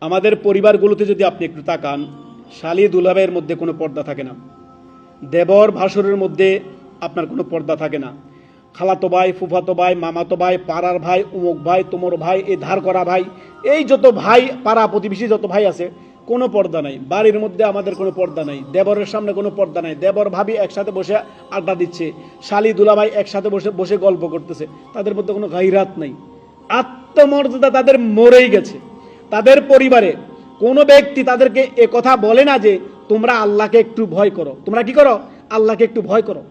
আমাদের পরিবারগুলোতে যদি আপনি একটু তাকান, শালি দুলাভের মধ্যে কোনো পর্দা থাকে না। দেবর ভাসুরের মধ্যে আপনার কোনো পর্দা থাকে না। খালাতো ভাই, ফুফাতো ভাই, মামাতো ভাই, পাড়ার ভাই, উমুক ভাই, তোমর ভাই এই ধার করা ভাই, এই যত ভাই, পাড়া প্রতিবেশী যত ভাই আছে, কোনো পর্দা নাই। বাড়ির মধ্যে আমাদের কোনো পর্দা নাই। দেবরের সামনে কোনো পর্দা নাই। দেবর ভাবি একসাথে বসে আড্ডা দিচ্ছে। শালি দুলাভাই একসাথে বসে বসে গল্প করতেছে। তাদের মধ্যে কোনো গাইরাত নাই। আত্মমর্যাদা তাদের মরেই গেছে। তাদের পরিবারে কোনো ব্যক্তি তাদেরকে এ কথা বলে না যে তোমরা আল্লাহকে একটু ভয় করো। তোমরা কি করো? আল্লাহকে একটু ভয় করো।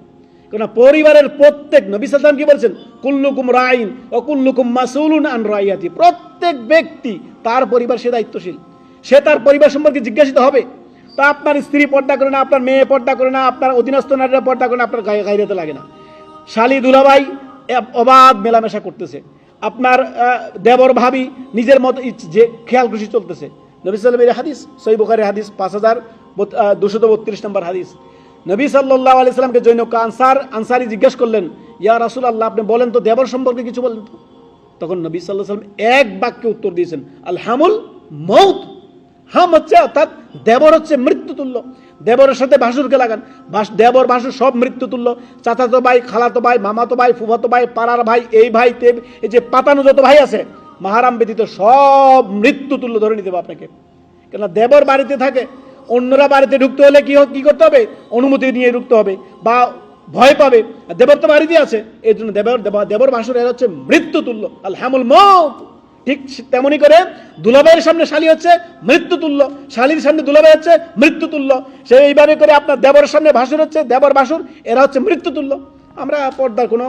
কেন পরিবারের প্রত্যেক নবী সাল্লাম কি বলছেন? কুল্লুকুম রাইন ও কুল্লুকুম মাসুলুন আন রাইয়াতি। প্রত্যেক ব্যক্তি তার পরিবার সে দায়িত্বশীল। সে তার পরিবার সম্পর্কে জিজ্ঞাসিত হবে। তা আপনার স্ত্রী পর্দা করে না, আপনার মেয়ে পর্দা করে না, আপনার অধীনস্থ নারীরা পর্দা করে না, আপনার গায়ে গাইরাতে লাগে না। শালি দুলাভাই এ- অবাধ মেলামেশা করতেছে। আপনার দেবর ভাবি নিজের মতো যে খেয়াল খুশি চলতেছে। নবী সাল্লামের হাদিস সই বুখারের হাদিস, পাঁচ হাজার দুশো বত্রিশ নম্বর হাদিস। নবী সাল্লাহ আলি সাল্লামকে জৈনক আনসার, আনসারি জিজ্ঞেস করলেন, ইয়া রাসুল আল্লাহ আপনি বলেন তো দেবর সম্পর্কে কিছু বলেন তো? তখন নবী সাল্লাহ সাল্লাম এক বাক্যে উত্তর দিয়েছেন, আল হামুল মৌত হাম হচ্ছে অর্থাৎ দেবর হচ্ছে মৃত্যুতুল্য। দেবরের সাথে ভাসুরকে লাগান। দেবর, ভাসুর সব মৃত্যুতুল্য। চাচাতো ভাই, খালাতো ভাই, মামাতো ভাই, ফুফাতো ভাই, পাড়ার ভাই, এই ভাই তে এই যে পাতানো যত ভাই আছে, মাহারাম ব্যতীত সব মৃত্যুতুল্য ধরে নিতে হবে আপনাকে। কেন দেবর বাড়িতে থাকে, অন্যরা বাড়িতে ঢুকতে হলে কি কি করতে হবে? অনুমতি নিয়ে ঢুকতে হবে বা ভয় পাবে। দেবর তো বাড়িতে আছে, এই জন্য দেবর, দেব- দেবর, ভাসুর, এরা হচ্ছে মৃত্যুতুল্য। আল হ্যামুল মৌত। ঠিক তেমনি করে দুলাভাইয়ের সামনে শালি হচ্ছে মৃত্যুতুল্য। শালির সামনে দুলাভাই হচ্ছে মৃত্যুতুল্য। সে এইভাবে করে আপনার দেবরের সামনে ভাসুর হচ্ছে, দেবর ভাসুর, এরা হচ্ছে মৃত্যুতুল্য। আমরা পর্দার কোনো